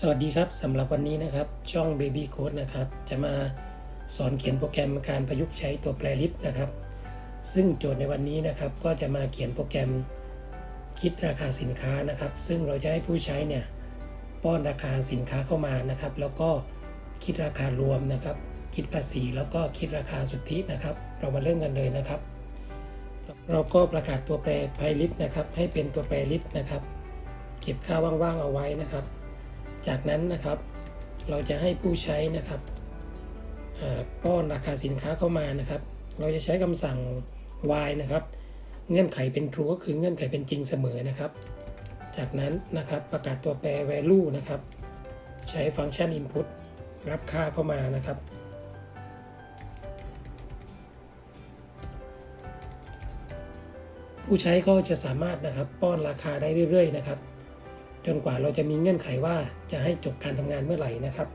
สวัสดีครับสำหรับวันนี้นะครับช่อง Baby Code นะครับจะมาสอนเขียนโปรแกรมการประยุกต์ใช้ตัวแปรลิสต์นะครับ ซึ่งโจทย์ในวันนี้นะครับก็จะมาเขียนโปรแกรมคิดราคาสินค้านะครับ ซึ่งเราจะให้ผู้ใช้เนี่ยป้อนราคาสินค้าเข้ามานะครับ แล้วก็คิดราคารวมนะครับ คิดภาษีแล้วก็คิดราคาสุทธินะครับ เรามาเริ่มกันเลยนะครับ เราก็ประกาศตัวแปรไพลิสต์นะครับ ให้เป็นตัวแปรลิสต์นะครับ เก็บค่าว่างๆเอาไว้นะครับ จากนั้นนะครับเราจะให้ผู้ใช้นะครับป้อนราคาสินค้าเข้ามานะครับ เราจะใช้คำสั่ง y นะครับ เงื่อนไขเป็น true ก็คือเงื่อนไขเป็นจริงเสมอนะครับ จากนั้นนะครับประกาศตัวแปร value นะครับ ใช้ฟังก์ชัน input รับค่าเข้ามานะครับ ผู้ใช้ก็จะสามารถนะครับป้อนราคาได้เรื่อยๆนะครับ จนกว่าเราจะมีเงื่อนไขว่าจะให้จบการทำงานเมื่อไหร่นะครับ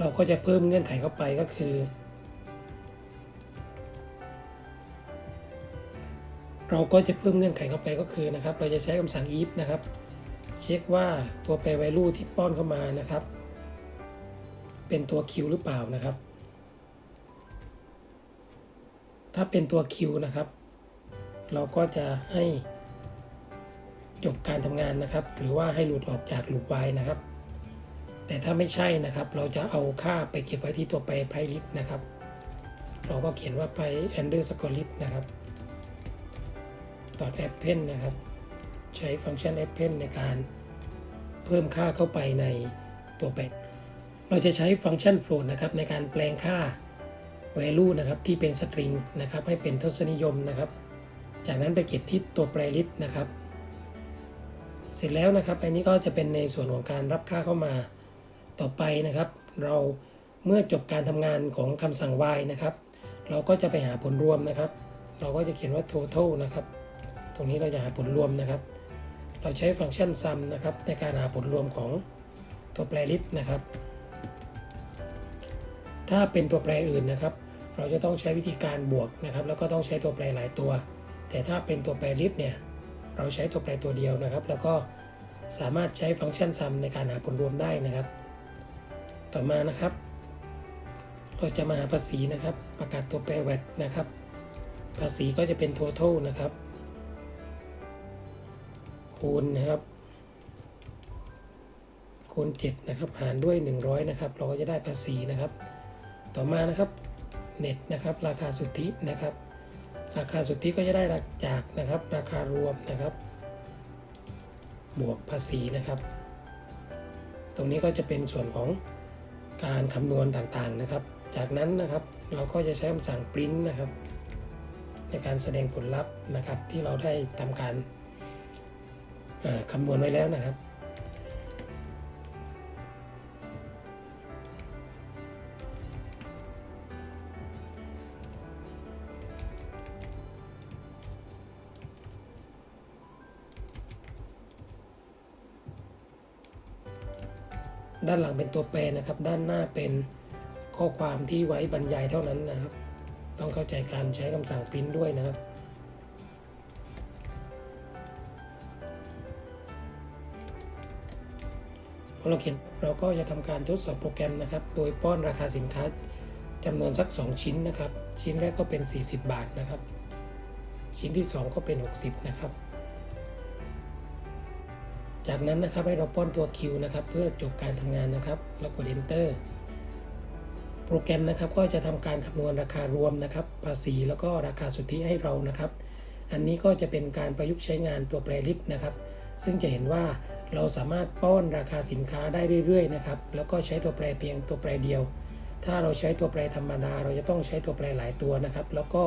เราก็จะเพิ่มเงื่อนไขเข้าไปก็คือ เราก็จะเพิ่มเงื่อนไขเข้าไปก็คือนะครับ เราจะใช้คำสั่ง if นะครับ เช็คว่าตัวแปร value ที่ป้อนเข้ามานะครับ เป็นตัว q หรือเปล่านะครับ ถ้าเป็นตัว q นะครับ เราก็จะให้ จบการทำงานนะครับ หรือว่าให้หลุดออกจากลูปไว้นะครับ แต่ถ้าไม่ใช่นะครับ เราจะเอาค่าไปเก็บไว้ที่ตัวแปรไพลิสนะครับ เราก็เขียนว่าไป underscore list นะครับต่อ append นะครับ ใช้ฟังก์ชัน append ในการเพิ่มค่าเข้าไปในตัวแปรเราจะใช้ฟังก์ชัน float นะครับในการแปลงค่า value นะครับที่เป็น string นะครับให้เป็นทศนิยมนะครับ จากนั้นไปเก็บที่ตัวแปร list นะครับ เสร็จแล้วนะครับ อันนี้ก็จะเป็นในส่วนของการรับค่าเข้ามา ต่อไปนะครับ เราเมื่อจบการทำงานของคำสั่ง y นะครับ เราก็จะไปหาผลรวมนะครับ เราก็จะเขียนว่า total นะครับ ตรงนี้เราจะหาผลรวมนะครับ เราใช้ฟังก์ชัน sum นะครับในการหาผลรวมของตัวแปร list นะครับ ถ้าเป็นตัวแปรอื่นนะครับ เราจะต้องใช้วิธีการบวกนะครับ แล้วก็ต้องใช้ตัวแปรหลายตัว แต่ถ้าเป็นตัวแปร list เนี่ย เราใช้ตัวแปรตัวเดียวนะครับ แล้วก็สามารถใช้ฟังก์ชัน sum ในการหาผลรวมได้นะครับ ต่อมานะครับ เราจะมาหาภาษีนะครับ ประกาศตัวแปร VAT นะครับ ภาษีก็จะเป็น total นะครับ คูณนะครับ คูณ 7 นะครับ หารด้วย 100 นะครับ เราก็จะได้ภาษีนะครับ ต่อมานะครับเน็ตนะครับ ราคาสุทธินะครับ ราคาสุทธิก็จะได้จากนะครับ ราคารวมนะครับ บวกภาษีนะครับ ตรงนี้ก็จะเป็นส่วนของการคำนวณต่างๆนะครับ จากนั้นนะครับเราก็จะใช้คำสั่ง print นะครับ ในการแสดงผลลัพธ์นะครับที่เราได้ทำการคำนวณไว้แล้วนะครับ ด้านหลังเป็นตัวแปรนะครับ ด้านหน้าเป็นข้อความที่ไว้บรรยายเท่านั้นนะครับ ต้องเข้าใจการใช้คำสั่ง print ด้วยนะครับพอเราเขียนเราก็จะทำการทดสอบโปรแกรมนะครับ โดยป้อนราคาสินค้าจำนวนสัก 2 ชิ้นนะครับ ชิ้นแรกก็เป็น 40 บาทนะครับ ชิ้นที่ 2 ก็เป็น 60 นะครับ จากนั้นนะครับให้เราป้อนตัว Q นะครับเพื่อจบการทำงานนะครับ แล้วกด Enter โปรแกรมนะครับก็จะทำการคำนวณราคารวมนะครับ ภาษีแล้วก็ราคาสุทธิให้เรานะครับ อันนี้ก็จะเป็นการประยุกต์ใช้งานตัวแปรลิสต์นะครับ ซึ่งจะเห็นว่าเราสามารถป้อนราคาสินค้าได้เรื่อยๆนะครับแล้วก็ใช้ตัวแปรเพียงตัวแปรเดียว ถ้าเราใช้ตัวแปรธรรมดา เราจะต้องใช้ตัวแปรหลายตัวนะครับ แล้วก็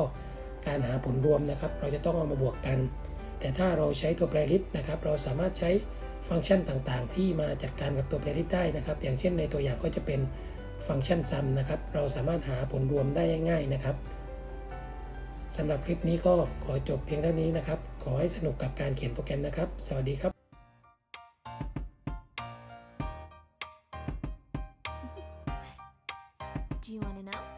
การหาผลรวมนะครับ เราจะต้องเอามาบวกกัน แต่ถ้าเราใช้ตัวแปรลิสต์นะครับ เราสามารถใช้ ฟังก์ชันต่างๆ ที่มาจัดการกับตัวแปรลิสต์ได้นะครับ อย่างเช่นในตัวอย่างก็จะเป็นฟังก์ชัน sum นะครับ เราสามารถหาผลรวมได้ง่าย ๆนะครับสำหรับคลิปนี้ก็ขอจบเพียงเท่านี้นะครับ ขอให้สนุกกับการเขียนโปรแกรมนะครับ สวัสดีครับ Do you want to know?